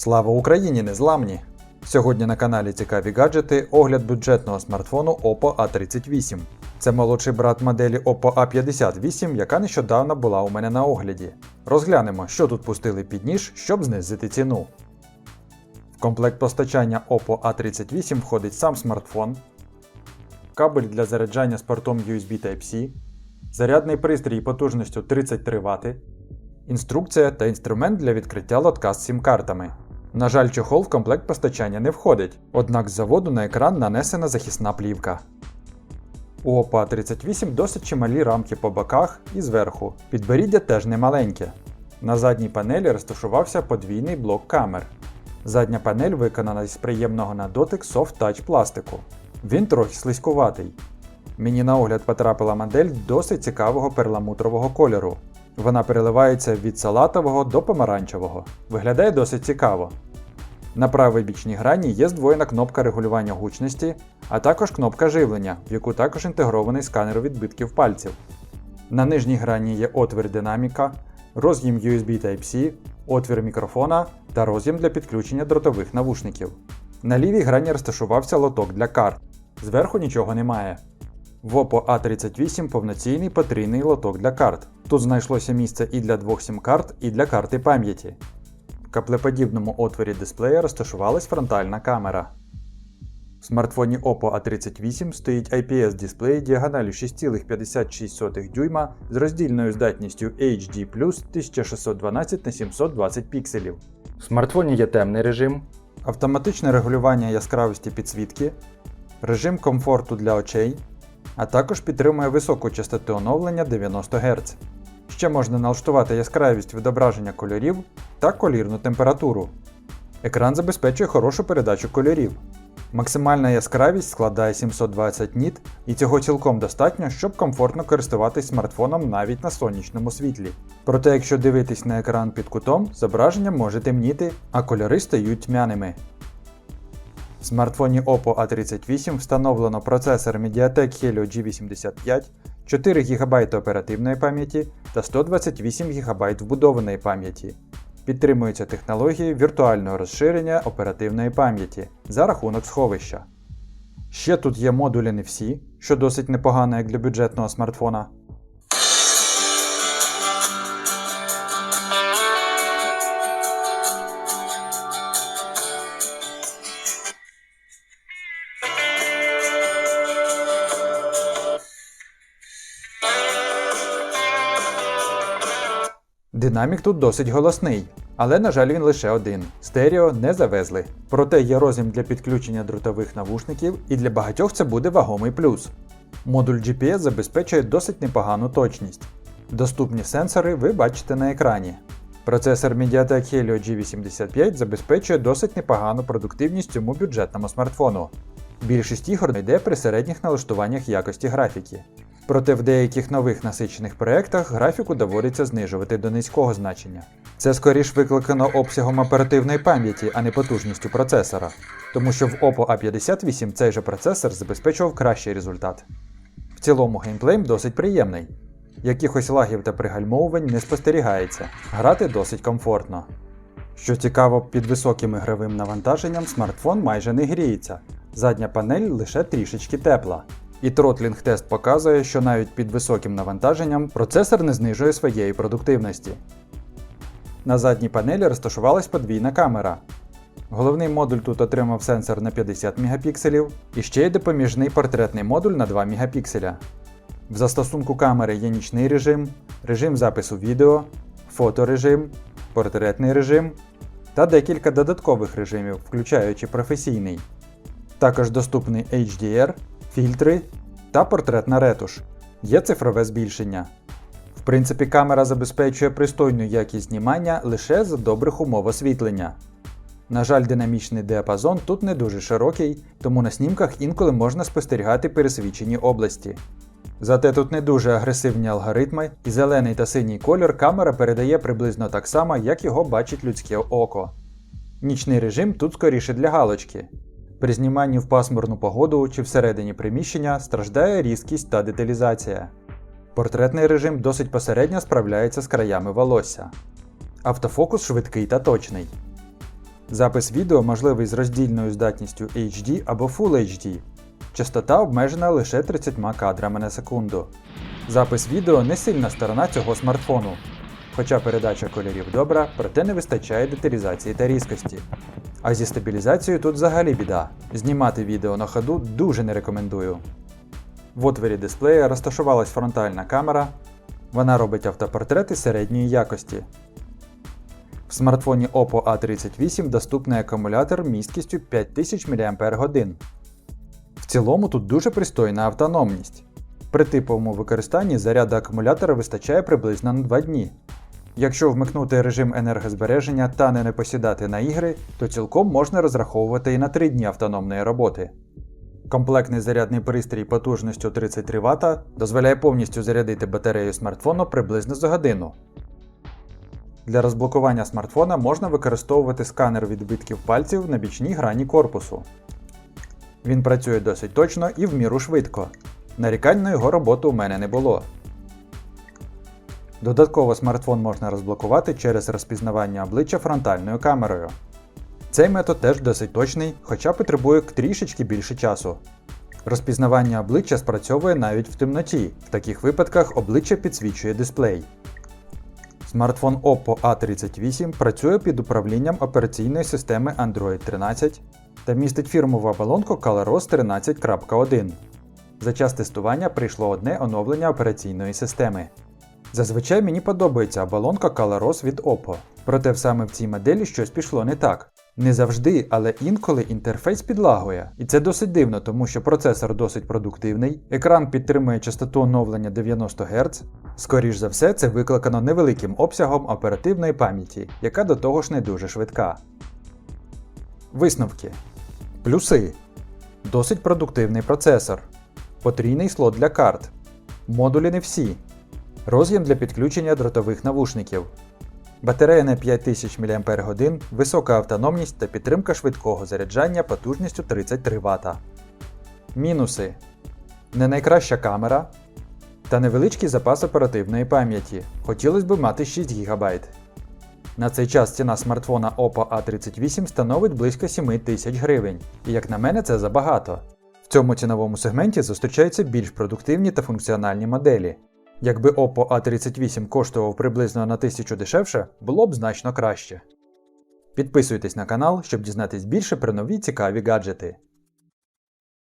Слава Україні, незламні! Сьогодні на каналі Цікаві гаджети огляд бюджетного смартфону Oppo A38. Це молодший брат моделі Oppo A58, яка нещодавно була у мене на огляді. Розглянемо, що тут пустили під ніж, щоб знизити ціну. В комплект постачання Oppo A38 входить сам смартфон, кабель для заряджання з портом USB Type-C, зарядний пристрій потужністю 33 Вт, інструкція та інструмент для відкриття лотка з сім-картами. На жаль, чохол в комплект постачання не входить, однак з заводу на екран нанесена захисна плівка. У Oppo A38 досить чималі рамки по боках і зверху. Підборіддя теж немаленьке. На задній панелі розташувався подвійний блок камер. Задня панель виконана із приємного на дотик Soft Touch пластику. Він трохи слизькуватий. Мені на огляд потрапила модель досить цікавого перламутрового кольору. Вона переливається від салатового до помаранчевого. Виглядає досить цікаво. На правій бічній грані є здвоєна кнопка регулювання гучності, а також кнопка живлення, в яку також інтегрований сканер відбитків пальців. На нижній грані є отвір динаміка, роз'єм USB Type-C, отвір мікрофона та роз'єм для підключення дротових навушників. На лівій грані розташувався лоток для карт. Зверху нічого немає. В Oppo A38 повноцінний потрійний лоток для карт. Тут знайшлося місце і для двох сім-карт, і для карти пам'яті. В каплеподібному отворі дисплея розташувалась фронтальна камера. В смартфоні Oppo A38 стоїть IPS дисплей діагоналю 6,56 дюйма з роздільною здатністю HD 1612 на 720 пікселів. В смартфоні є темний режим, автоматичне регулювання яскравості підсвітки, режим комфорту для очей, а також підтримує високу частоту оновлення 90 Гц. Ще можна налаштувати яскравість відображення кольорів та колірну температуру. Екран забезпечує хорошу передачу кольорів. Максимальна яскравість складає 720 ніт, і цього цілком достатньо, щоб комфортно користуватись смартфоном навіть на сонячному світлі. Проте, якщо дивитись на екран під кутом, зображення може темніти, а кольори стають тьмяними. Смартфоні Oppo A38 встановлено процесор Mediatek Helio G85, 4 ГБ оперативної пам'яті та 128 ГБ вбудованої пам'яті. Підтримуються технології віртуального розширення оперативної пам'яті за рахунок сховища. Ще тут є модулі NFC, що досить непогано як для бюджетного смартфона. Динамік тут досить голосний, але, на жаль, він лише один. Стерео не завезли. Проте є роз'єм для підключення дротових навушників, і для багатьох це буде вагомий плюс. Модуль GPS забезпечує досить непогану точність. Доступні сенсори ви бачите на екрані. Процесор Mediatek Helio G85 забезпечує досить непогану продуктивність цьому бюджетному смартфону. Більшість ігор йде при середніх налаштуваннях якості графіки. Проте в деяких нових насичених проєктах графіку доводиться знижувати до низького значення. Це скоріш викликано обсягом оперативної пам'яті, а не потужністю процесора, тому що в Oppo A58 цей же процесор забезпечував кращий результат. В цілому геймплей досить приємний. Якихось лагів та пригальмовувань не спостерігається, грати досить комфортно. Що цікаво, під високим ігровим навантаженням смартфон майже не гріється, задня панель лише трішечки тепла. І тротлінг тест показує, що навіть під високим навантаженням процесор не знижує своєї продуктивності. На задній панелі розташувалась подвійна камера. Головний модуль тут отримав сенсор на 50 Мп і ще й допоміжний портретний модуль на 2 Мп. В застосунку камери є нічний режим, режим запису відео, фоторежим, портретний режим та декілька додаткових режимів, включаючи професійний. Також доступний HDR, фільтри та портретна ретуш. Є цифрове збільшення. В принципі, камера забезпечує пристойну якість знімання лише за добрих умов освітлення. На жаль, динамічний діапазон тут не дуже широкий, тому на снімках інколи можна спостерігати пересвічені області. Зате тут не дуже агресивні алгоритми, і зелений та синій колір камера передає приблизно так само, як його бачить людське око. Нічний режим тут скоріше для галочки. При зніманні в пасмурну погоду чи всередині приміщення страждає різкість та деталізація. Портретний режим досить посередньо справляється з краями волосся. Автофокус швидкий та точний. Запис відео можливий з роздільною здатністю HD або Full HD. Частота обмежена лише 30 кадрами на секунду. Запис відео не сильна сторона цього смартфону. Хоча передача кольорів добра, проте не вистачає деталізації та різкості. А зі стабілізацією тут взагалі біда. Знімати відео на ходу дуже не рекомендую. В отворі дисплея розташувалась фронтальна камера. Вона робить автопортрети середньої якості. В смартфоні Oppo A38 доступний акумулятор місткістю 5000 мАч. В цілому тут дуже пристойна автономність. При типовому використанні заряду акумулятора вистачає приблизно на 2 дні. Якщо вмикнути режим енергозбереження та не посідати на ігри, то цілком можна розраховувати і на 3 дні автономної роботи. Комплектний зарядний пристрій потужністю 33 Вт дозволяє повністю зарядити батарею смартфону приблизно за годину. Для розблокування смартфона можна використовувати сканер відбитків пальців на бічній грані корпусу. Він працює досить точно і в міру швидко. Нарікань на його роботу у мене не було. Додатково смартфон можна розблокувати через розпізнавання обличчя фронтальною камерою. Цей метод теж досить точний, хоча потребує трішечки більше часу. Розпізнавання обличчя спрацьовує навіть в темноті. В таких випадках обличчя підсвічує дисплей. Смартфон Oppo A38 працює під управлінням операційної системи Android 13 та містить фірмову оболонку ColorOS 13.1. За час тестування прийшло одне оновлення операційної системи. Зазвичай мені подобається оболонка ColorOS від Oppo, проте саме в цій моделі щось пішло не так. Не завжди, але інколи інтерфейс підлагує. І це досить дивно, тому що процесор досить продуктивний, екран підтримує частоту оновлення 90 Гц. Скоріш за все, це викликано невеликим обсягом оперативної пам'яті, яка до того ж не дуже швидка. Висновки. Плюси. Досить продуктивний процесор. Потрійний слот для карт. Модулі не всі. Роз'єм для підключення дротових навушників. Батарея на 5000 мАч, висока автономність та підтримка швидкого заряджання потужністю 33 Вт. Мінуси. Не найкраща камера та невеличкий запас оперативної пам'яті. Хотілося б мати 6 ГБ. На цей час ціна смартфона Oppo A38 становить близько 7 тисяч гривень, і як на мене це забагато. В цьому ціновому сегменті зустрічаються більш продуктивні та функціональні моделі. Якби Oppo A38 коштував приблизно на 1000 дешевше, було б значно краще. Підписуйтесь на канал, щоб дізнатись більше про нові цікаві гаджети.